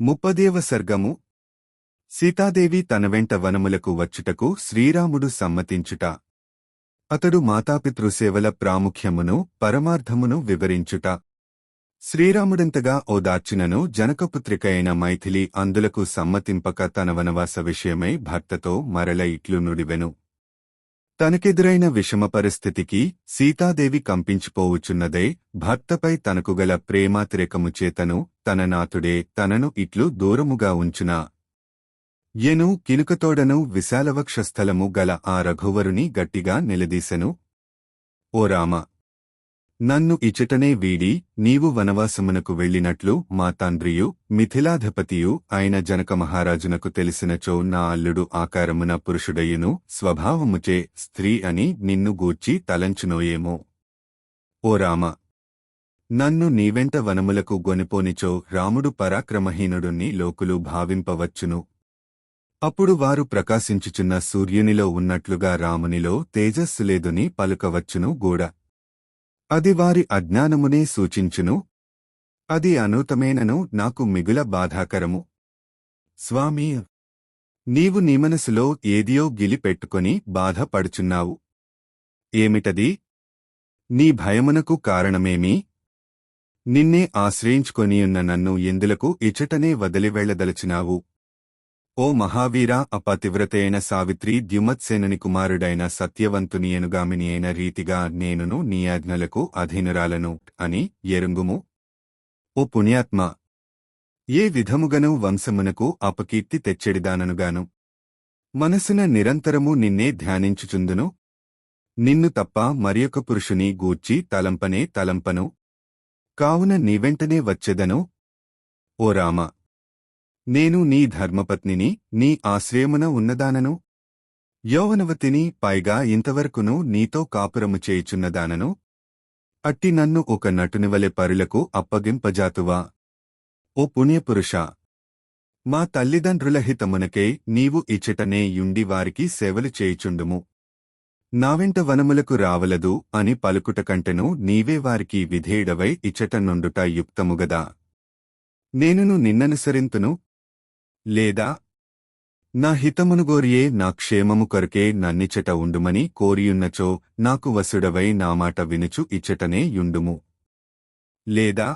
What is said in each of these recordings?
ముప్పదేవ సర్గము. సీతాదేవి తన వెంట వనములకు వచ్చుటకు శ్రీరాముడు సమ్మతించుట. అతడు మాతాపితృసేవల ప్రాముఖ్యమును పరమార్థమును వివరించుట. శ్రీరాముడంతగా ఓదార్చినను జనకపుత్రిక అయిన మైథిలి అందులకు సమ్మతింపక తన వనవాస విషయమై భర్తతో మరల ఇట్లు నుడివెను. తనకెదురైన విషమ పరిస్థితికి సీతాదేవి కంపించిపోవుచున్నదే భర్తపై తనకుగల ప్రేమాతిరేకము చేతను తన నాతుడే తనను ఇట్లు దూరముగా ఉంచున. ఎను కినుకతోడను విశాలవక్షస్థలము గల ఆ రఘువరుని గట్టిగా నిలదీసెను. ఓ రామ! నన్ను ఇచటనే వీడి నీవు వనవాసమునకు వెళ్ళినట్లు మా తండ్రియు మిథిలాధిపతియు అయిన జనక మహారాజునకు తెలిసినచో నా అల్లుడు ఆకారమున పురుషుడయ్యును స్వభావముచే స్త్రీ అని నిన్ను గూర్చి తలంచునోయేమో. ఓ రామ! నన్ను నీవెంట వనములకు గొనిపోనిచో రాముడు పరాక్రమహీనుడుని లోకులు భావింపవచ్చును. అప్పుడు వారు ప్రకాశించుచున్న సూర్యునిలో ఉన్నట్లుగా రామునిలో తేజస్సులేదుని పలుకవచ్చును గూడా. అది వారి అజ్ఞానమునే సూచించును. అది అనూతమేనను నాకు మిగుల బాధాకరము. స్వామీ నీవు నీ మనసులో ఏదియో గిలిపెట్టుకొని బాధపడుచున్నావు. ఏమిటది? నీ భయమునకు కారణమేమి? నిన్నే ఆశ్రయించుకొనియున్న నన్ను ఎందులకు ఇచటనే వదిలివెళ్ళదలచినావు ఓ మహావీర అపతివ్రతైన సావిత్రి ద్యుమత్సేనుని కుమారుడైన సత్యవంతుని ఎనుగామిని అయిన రీతిగా నేనును నీ ఆజ్ఞలకు అధీనురాలను అని ఎరుంగుము. ఓ పుణ్యాత్మ! ఏ విధముగను వంశమునకు అపకీర్తి తెచ్చెడిదాననుగాను? మనసున నిరంతరము నిన్నే ధ్యానించుచుందును. నిన్ను తప్ప మరియొక పురుషుని గూర్చి తలంపనే తలంపను. కావున నీవెంటనే వచ్చెదను. ఓ రామ! నేను నీ ధర్మపత్నిని నీ ఆశ్రయమున ఉన్నదానను? యౌవనవతిని పైగా ఇంతవరకును నీతో కాపురము చేయుచున్నదానను? అట్టి నన్ను ఒక నటునివలె పరులకు అప్పగింపజాతువా? ఓ పుణ్యపురుష! మా తల్లిదండ్రుల హితమునకే నీవు ఇచ్చటనే యుండి వారికి సేవలు చేయుచుండుము. నావెంట వనములకు రావలదు అని పలుకుట కంటెను నీవే వారికి విధేయుడవై ఇచ్చట నుండుట యుక్తముగదా నేనును నిన్ననుసరింతును? లేదా? నా హితమునుగోరియే నా క్షేమము కొరకే నన్నిచట ఉండుమని కోరియున్నచో నాకు వసుడవై నా మాట వినుచు ఇచ్చటనే యుండుము. లేదా?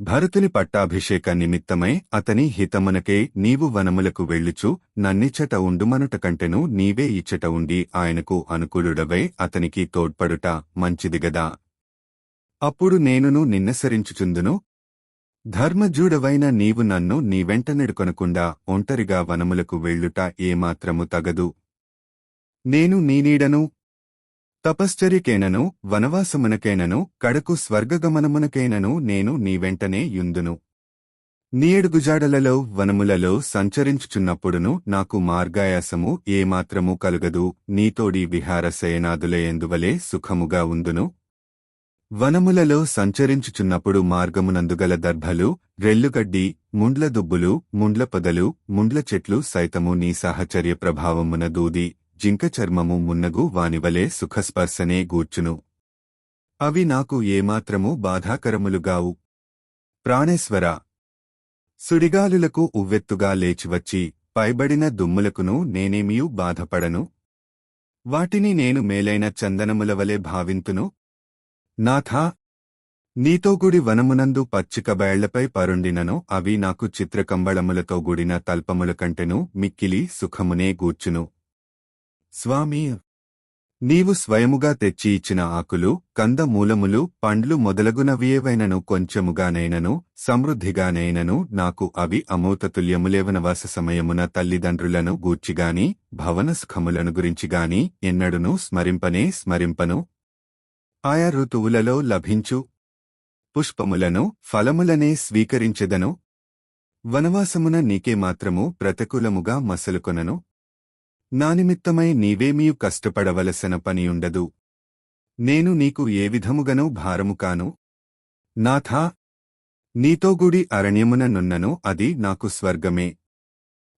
భరతుని పట్టాభిషేక నిమిత్తమై అతని హితమునకే నీవు వనములకు వెళ్ళుచు నన్నిచ్చట ఉండుమనుట కంటెను నీవే ఇచ్చట ఉండి ఆయనకు అనుకూలుడవై అతనికి తోడ్పడుట మంచిదిగదా అప్పుడు నేనును నిన్నసరించుచుందును ధర్మజూడవైన నీవు నన్ను నీ వెంట నెడుకొనకుండా ఒంటరిగా వనములకు వెళ్ళుట ఏమాత్రము తగదు. నేను నీ నీడను తపశ్చర్యకేనను వనవాసమునకేనను కడకు స్వర్గగమనమునకేనను నేను నీ వెంటనే యుందును. నీయడుగుజాడలలో వనములలో సంచరించుచున్నప్పుడును నాకు మార్గాయాసము ఏమాత్రము కలుగదు. నీతోడి విహార శయనాదులయందువలే సుఖముగా ఉందును. వనములలో సంచరించుచున్నప్పుడు మార్గమునందుగల దర్భలు రెల్లుగడ్డి ముండ్ల దుబ్బులు ముండ్ల పొదలు ముండ్ల చెట్లు సైతము నీ సాహచర్య ప్రభావమున దూది జింక చర్మము మున్నగు వానివలే సుఖస్పర్శనే గూర్చును. అవి నాకు ఏమాత్రము బాధాకరములుగావు. ప్రాణేశ్వర! సుడిగాలులకు ఉవ్వెత్తుగా లేచివచ్చి పైబడిన దుమ్ములకును నేనేమియూ బాధపడను? వాటిని నేను మేలైన చందనములవలే భావింతును నాథా నీతో గుడి వనమునందు పచ్చిక బయళ్ళపై పరుండినను అవి నాకు చిత్రకంబళములతో గుడిన తల్పముల కంటెను మిక్కిలి సుఖమునే గూర్చును. స్వామీ నీవు స్వయముగా తెచ్చి ఇచ్చిన ఆకులు కందమూలములు పండ్లు మొదలగునవియేవైనను కొంచెముగానైనను సమృద్ధిగానైనను నాకు అవి అమూతతుల్యములేవనవాస సమయమున తల్లిదండ్రులను గూర్చిగాని భవన సుఖములను గురించిగాని ఎన్నడునూ స్మరింపనే స్మరింపను ఆయా ఋతువులలో లభించు పుష్పములను ఫలములనే స్వీకరించెదను. వనవాసమున నీకే మాత్రము ప్రతికూలముగా మసలుకొనను. నా నిమిత్తమై నీవేమీయు కష్టపడవలసిన పనియుండదు. నేను నీకు ఏ విధముగనూ భారము కాను. నాథా నీతోగుడి అరణ్యమున నున్నను అది నాకు స్వర్గమే.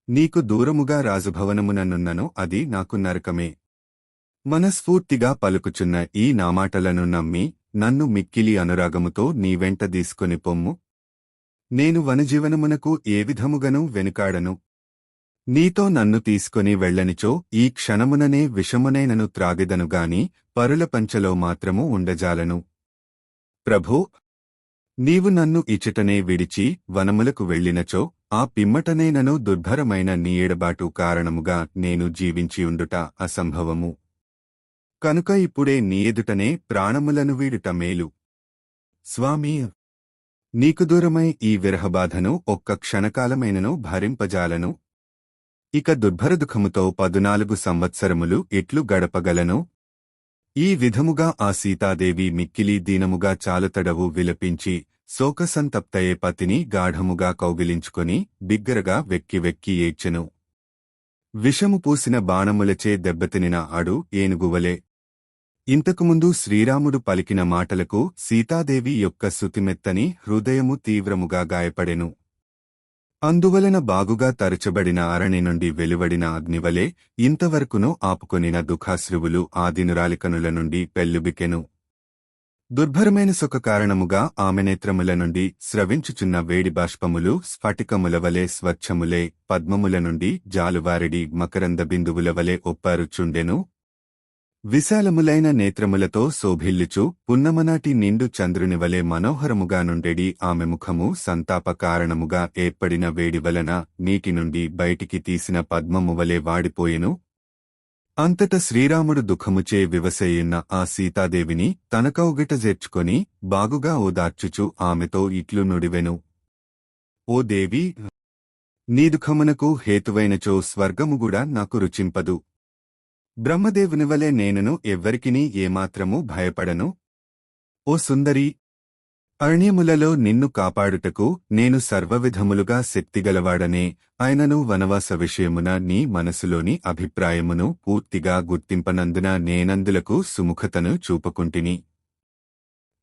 నీకు దూరముగా రాజభవనమున నున్నను అది నాకు నరకమే. మనస్ఫూర్తిగా పలుకుచున్న ఈ నామాటలను నమ్మి నన్ను మిక్కిలి అనురాగముతో నీ వెంట తీసుకొని పొమ్ము. నేను వనజీవనమునకు ఏ విధముగను వెనుకాడను? నీతో నన్ను తీసుకొని వెళ్ళనిచో ఈ క్షణముననే విషమునైనను త్రాగెదనుగాని పరుల పంచలో మాత్రము ఉండజాలను. ప్రభూ నీవు నన్ను ఇచ్చటనే విడిచి వనములకు వెళ్ళినచో ఆ పిమ్మటనేనను దుర్భరమైన నీ ఎడబాటు కారణముగా నేను జీవించియుండుట అసంభవము. కనుక ఇప్పుడే నీ ఎదుటనే ప్రాణములను వీడుట మేలు. స్వామి నీకు దూరమై ఈ విరహబాధను ఒక్క క్షణకాలమైనను భరింపజాలను. ఇక దుర్భర దుఃఖముతో పదునాలుగు సంవత్సరములు ఎట్లు గడపగలను? ఈ విధముగా ఆ సీతాదేవి మిక్కిలి దీనముగా చాలుతడవు విలపించి శోకసంతప్తయే పతిని గాఢముగా కౌగిలించుకొని బిగ్గరగా వెక్కి వెక్కి ఏడ్చెను. విషము పూసిన బాణములచే దెబ్బతినిన ఆడు ఏనుగువలే ఇంతకుముందు శ్రీరాముడు పలికిన మాటలకు సీతాదేవి యొక్క శుతిమెత్తని హృదయము తీవ్రముగా గాయపడెను. అందువలన బాగుగా తరచబడిన అరణి నుండి వెలువడిన అగ్నివలే ఇంతవరకును ఆపుకొనిన దుఃఖాశ్రువులు ఆ దినురాలికనుల నుండి పెల్లుబికెను. దుర్భరమైన సుఖ కారణముగా ఆమె నేత్రముల నుండి స్రవించుచున్న వేడి బాష్పములు స్ఫటికముల వలె స్వచ్ఛములే పద్మముల నుండి జాలువారిడి మకరంద బిందువుల వలె ఒప్పారుచుండెను. విశాలములైన నేత్రములతో శోభిల్లుచు పున్నమనాటి నిండు చంద్రుని వలె మనోహరముగా నుండెడి ఆమె ముఖము సంతాప కారణముగా ఏర్పడిన వేడి వలన నీటి నుండి బయటికి తీసిన పద్మము వలె వాడిపోయెను. అంతట శ్రీరాముడు దుఃఖముచే వివసయున్న ఆ సీతాదేవిని తన కౌగిట బాగుగా ఓదార్చుచు ఆమెతో ఇట్లు నుడివెను. ఓ దేవి నీ దుఃఖమునకు హేతువైనచో స్వర్గముగుడా నాకు రుచింపదు. బ్రహ్మదేవునివలే నేనును ఎవ్వరికినీ ఏమాత్రమూ భయపడను. ఓ సుందరి అరణ్యములలో నిన్ను కాపాడుటకు నేను సర్వవిధములుగా శక్తిగలవాడనే ఆయనను వనవాస విషయమున నీ మనసులోని అభిప్రాయమును పూర్తిగా గుర్తింపనందున నేనందులకు సుముఖతను చూపకుంటిని.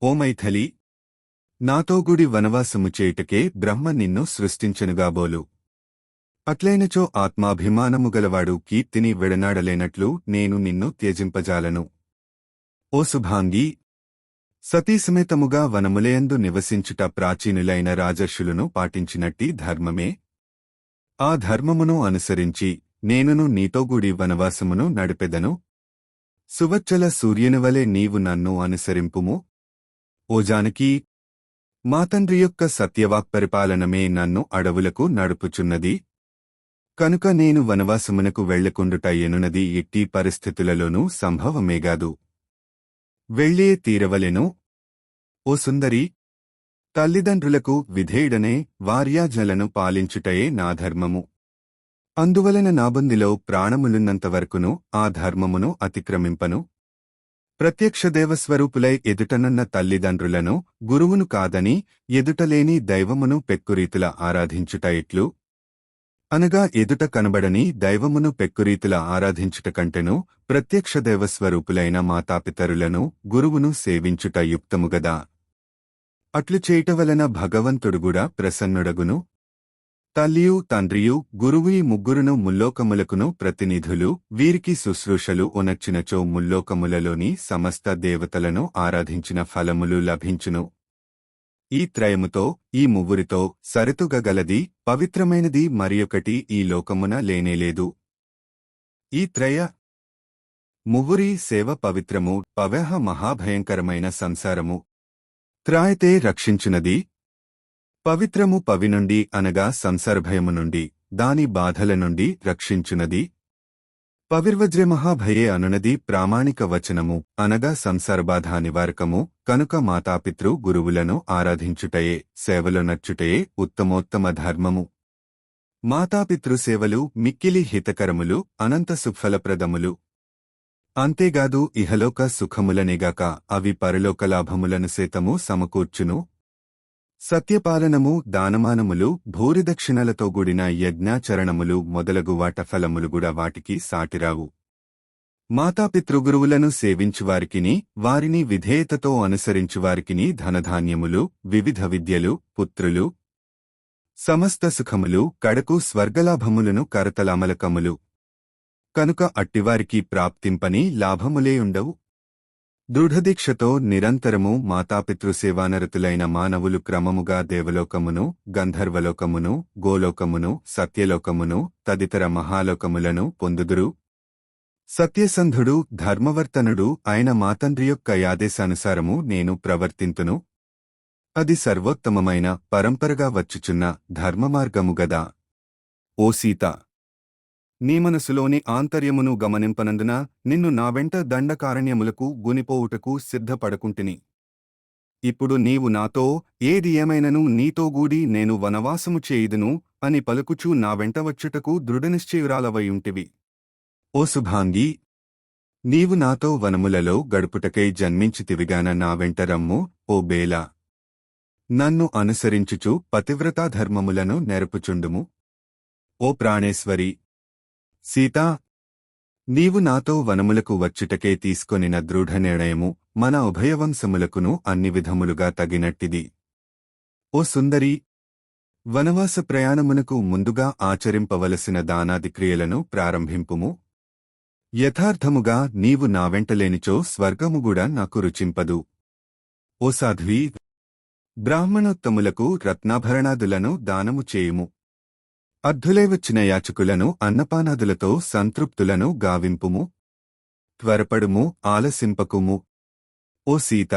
ఓ మైథలి నాతో గుడి వనవాసము చేయుటకే బ్రహ్మ నిన్ను సృష్టించనుగాబోలు. అట్లైనచో ఆత్మాభిమానము గలవాడు కీర్తిని విడనాడలేనట్లు నేను నిన్ను త్యజింపజాలను. ఓ శుభాంగి సతీసమేతముగా వనములయందు నివసించుట ప్రాచీనులైన రాజర్షులను పాటించినట్టి ధర్మమే. ఆ ధర్మమును అనుసరించి నేనును నీతోగూడి వనవాసమును నడిపెదను. సువచ్చల సూర్యునివలే నీవు నన్ను అనుసరింపుము. ఓ జానకీ! మా తండ్రి యొక్క సత్యవాక్పరిపాలనమే నన్ను అడవులకు నడుపుచున్నది. కనుక నేను వనవాసమునకు వెళ్ళకుండుట ఎనున్నది ఎట్టి పరిస్థితులలోనూ సంభవమేగాదు వెళ్ళే తీరవలెను. ఓ సుందరి తల్లిదండ్రులకు విధేయుడనే వార్యాజలను పాలించుటయే నా ధర్మము. అందువలన నాబందిలో ప్రాణములున్నంతవరకును ఆ ధర్మమును అతిక్రమింపను. ప్రత్యక్ష దేవస్వరూపులై ఎదుటనున్న తల్లిదండ్రులను గురువును కాదని ఎదుటలేని దైవమును పెక్కురీతుల ఆరాధించుట ఎట్లు? అనగా ఎదుట కనబడని దైవమును పెక్కురీతుల ఆరాధించుట కంటెను ప్రత్యక్ష దైవస్వరూపులైన మాతాపితరులను గురువును సేవించుట యుక్తముగదా అట్లు చేయుట వలన భగవంతుడుగుడా ప్రసన్నుడగును. తల్లియు తండ్రియు గురువు ఈ ముగ్గురును ముల్లోకములకును ప్రతినిధులు వీరికి శుశ్రూషలు ఉనర్చినచో ముల్లోకములలోని సమస్త దేవతలను ఆరాధించిన ఫలములు లభించును. ఈ త్రయముతో ఈ ముగ్గురితో సరితుగగలది పవిత్రమైనది మరియొకటి ఈ లోకమున లేనేలేదు. ఈ త్రయ ముగ్గురి సేవ పవిత్రము పవహ మహాభయంకరమైన సంసారము. త్రాయతే రక్షించునది పవిత్రము పవి నుండి అనగా సంసర్భయము నుండి దాని బాధల నుండి రక్షించునది. పవిర్వజ్రమహాభయే అనునది ప్రామాణిక వచనము అనగా సంసారబాధ నివారకము కనుక మాతాపితృ గురువులను ఆరాధించుటయే సేవలు నచ్చుటయే ఉత్తమోత్తమ ధర్మము. మాతాపితృ సేవలు మిక్కిలి హితకరములు అనంత సుఫలప్రదములు. అంతేగాదు ఇహలోక సుఖములనేగాక అవి పరలోక లాభములను సేతము సమకూర్చును సత్యపాలనము దానమానములు భూరిదక్షిణలతో గూడిన యజ్ఞాచరణములు మొదలగు వాట ఫలములు కూడా వాటికి సాటిరావు. మాతాపితృగురువులను సేవించువారికిని వారిని విధేయతతో అనుసరించువారికిని ధనధాన్యములు వివిధ విద్యలు పుత్రులు సమస్త సుఖములు కడకు స్వర్గలాభములను కరతలమలకములు. కనుక అట్టివారికి ప్రాప్తింపని లాభములేయుండవు దృఢదీక్షతో నిరంతరము మాతాపితృసేవానరతులైన మానవులు క్రమముగా దేవలోకమును గంధర్వలోకమును గోలోకమును సత్యలోకమును తదితర మహాలోకములను పొందుదురు. సత్యసంధుడు ధర్మవర్తనుడు అయిన మాతండ్రి యొక్క యాదేశానుసారము నేను ప్రవర్తింతును. అది సర్వోత్తమమైన పరంపరగా వచ్చుచున్న ధర్మమార్గము గదా. ఓ సీత! నీ మనసులోని ఆంతర్యమును గమనింపనందున నిన్ను నా వెంట దండకారణ్యములకు గునిపోవుటకు సిద్ధపడకుంటిని. ఇప్పుడు నీవు నాతో ఏది ఏమైనను నీతో గూడి నేను వనవాసము చేయుదును అని పలుకుచూ నా వెంట వచ్చుటకు దృఢనిశ్చయురాలవయుంటివి. ఓ శుభాంగి నీవు నాతో వనములలో గడుపుటకై జన్మించితివిగాన నా వెంట రమ్ము ఓ బేలా! నన్ను అనుసరించుచు పతివ్రతా ధర్మములను నెరపుచుండుము. ఓ ప్రాణేశ్వరి! సీతా నీవు నాతో వనములకు వచ్చుటకే తీసుకొనిన దృఢ నిర్ణయము మన ఉభయవంశములకును అన్ని విధములుగా తగినట్టిది. ఓ సుందరి వనవాస ప్రయాణమునకు ముందుగా ఆచరింపవలసిన దానాది క్రియలను ప్రారంభింపుము. యథార్థముగా నీవు నా వెంటలేనిచో స్వర్గముగూడా నాకు రుచింపదు. ఓ సాధ్వి బ్రాహ్మణోత్తములకు రత్నాభరణాదులను దానము చేయుము. అర్ధులై వచ్చిన యాచకులను అన్నపానాదులతో సంతృప్తులను గావింపుము త్వరపడుము ఆలసింపకుము. ఓ సీత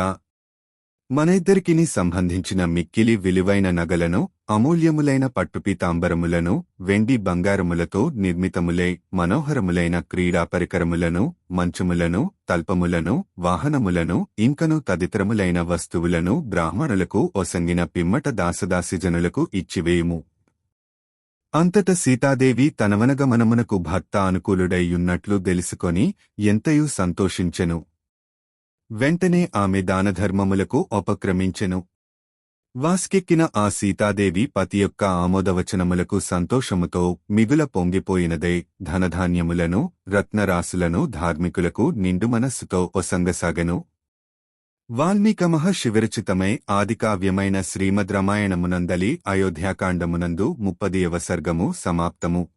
మన ఇద్దరికిని సంబంధించిన మిక్కిలి విలువైన నగలను అమూల్యములైన పట్టుపీతాంబరములను వెండి బంగారములతో నిర్మితములై మనోహరములైన క్రీడా పరికరములను మంచములను తల్పములను వాహనములను ఇంకను తదితరములైన వస్తువులను బ్రాహ్మణులకు ఒసంగిన పిమ్మట దాసదాసిజనులకు ఇచ్చివేయుము. అంతట సీతాదేవి తనవనగమనమునకు భర్త అనుకూలుడైయున్నట్లు తెలుసుకొని ఎంతయూ సంతోషించెను. వెంటనే ఆమె దానధర్మములకు ఉపక్రమించెను వాస్కెక్కిన ఆ సీతాదేవి పతి యొక్క ఆమోదవచనములకు సంతోషముతో మిగుల పొంగిపోయినదే ధనధాన్యములను రత్నరాశులను ధార్మికులకు నిండు మనస్సుతో ఒసంగసాగను. వాల్మీక విరచితమై ఆదికావ్యమైన శ్రీమద్ రామాయణమునందలి అయోధ్యాకాండమునందు ముప్పదియవ సర్గము సమాప్తము.